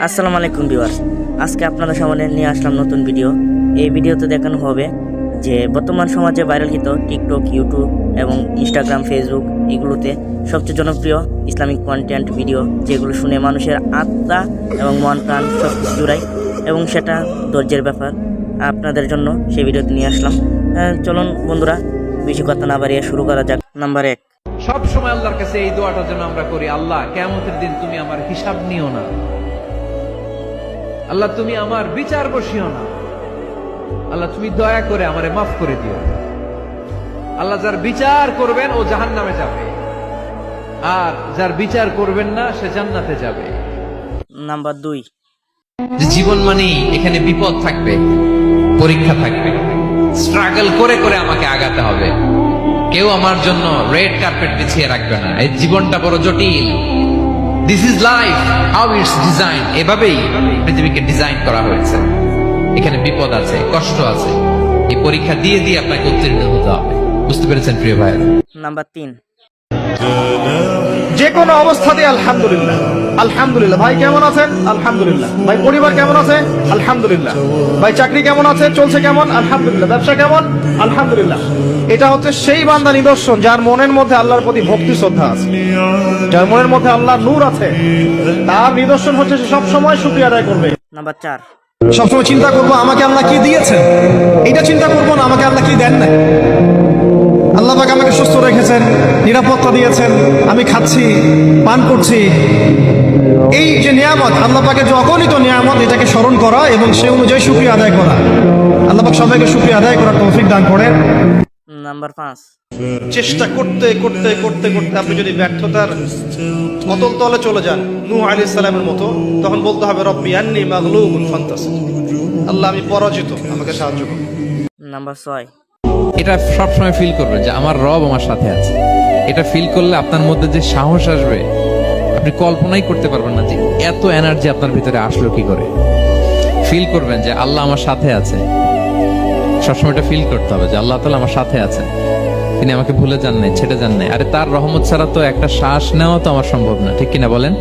আসসালামু আলাইকুম ভিউয়ার্স। আজকে আপনাদের সামনে নিয়ে আসলাম নতুন ভিডিও। এই ভিডিওতে দেখানো হবে যে বর্তমান সমাজে ভাইরালকৃত টিকটক ইউটিউব এবং ইনস্টাগ্রাম ফেসবুক এগুলোতে সবচেয়ে জনপ্রিয় ইসলামিক কন্টেন্ট ভিডিও যেগুলো শুনে মানুষের আত্মা এবং মন প্রাণ সব কিছু জুড়ায় এবং সেটা ধৈর্যের ব্যাপার। আপনাদের জন্য সেই ভিডিওতে নিয়ে আসলাম। আহ, চলুন বন্ধুরা বেশি কথা না বাড়িয়ে শুরু করা যাক। নাম্বার এক। সব সময় আল্লাহর কাছে এই দোয়াটা যেন আমরা করি আল্লাহ কেমতের দিন তুমি আমার হিসাব নিও না। আল্লাহ তুমি আমার বিচার বসিও না। আল্লাহ তুমি দয়া করে আমারে মাফ করে দিও। আল্লাহ যার বিচার করবেন ও জাহান নামে যাবে। আর যার বিচার করবেন না সে জান্নাতে যাবে। নাম্বার দুই। যে জীবন মানেই এখানে বিপদ থাকবে পরীক্ষা থাকবে। স্ট্রাগল করে করে আমাকে আগাতে হবে। কেউ আমার জন্য রেড কার্পেট বিছিয়ে রাখবে না। এই জীবনটা বড় জটিল। This is life how it's design এভাবেই পৃথিবীকে ডিজাইন করা হয়েছে। এখানে বিপদ আছে, কষ্ট আছে। এই পরীক্ষা দিয়ে দিয়ে আপনাকে উত্তীর্ণ হতে হবে। বুঝতে পেরেছেন প্রিয় ভাই নাম্বার তিন। যে কোনো অবস্থাতে আলহামদুলিল্লাহ। আলহামদুলিল্লাহ। ভাই কেমন আছেন? আলহামদুলিল্লাহ। ভাই পরিবার কেমন আছে? আলহামদুলিল্লাহ। ভাই চাকরি কেমন আছে? চলছে কেমন? আলহামদুলিল্লাহ। ব্যবসা কেমন? আলহামদুলিল্লাহ। এটা হচ্ছে সেই বান্দা নিদর্শন যার মনের মধ্যে আল্লাহর প্রতি ভক্তি শ্রদ্ধা আছে। যার মনের মধ্যে আল্লাহ নূর আছে। তার নিদর্শন হচ্ছে সে সবসময় শুক্রিয়া আদায় করবে। নাম্বার চার। সবসময় চিন্তা করব আমাকে আল্লাহ কি দিয়েছেন? এটা চিন্তা করব না আমাকে আল্লাহ কি দেন না রেখেছেন নিরাপত্তা দিয়েছেন আমি খাচ্ছি পান করছি। এই যে নিয়ামত আল্লাহ পাকের যে অগণিত নিয়ামত এটাকে স্মরণ করা এবং সে অনুযায়ী সুক্রিয়া আদায় করা। আল্লাহ পাক সবাইকে সুক্রিয়া আদায় করার তৌফিক দান করেন। নাম্বার পাঁচ। চেষ্টা করতে করতে করতে করতে আপনি যদি ব্যর্থতার অতল তলে চলে যান নূহ আলী সালামের মতো তখন বলতে হবে রব্বি আন্নি মাগলুবুন ফান্তাসির। আল্লাহ আমি পরাজিত আমাকে সাহায্য করুন। নাম্বার ছয়। এটা সবসময় ফিল করবেন যে আমার রব আমার সাথে আছে। এটা ফিল করলে আপনার মধ্যে যে সাহস আসবে, আপনি কল্পনাই করতে পারবেন না যে এত এনার্জি আপনার ভিতরে আসলো কি করে। ফিল করবেন যে আল্লাহ আমার সাথে আছে। সবসময় এটা ফিল করতে হবে যে আল্লাহ তালা আমার সাথে আছেন। তিনি আমাকে ভুলে যান নাই, ছেড়ে যান নাই। আরে তার রহমত ছাড়া তো একটা শ্বাস নেওয়া তো আমার সম্ভব না। ঠিক কিনা বলেন?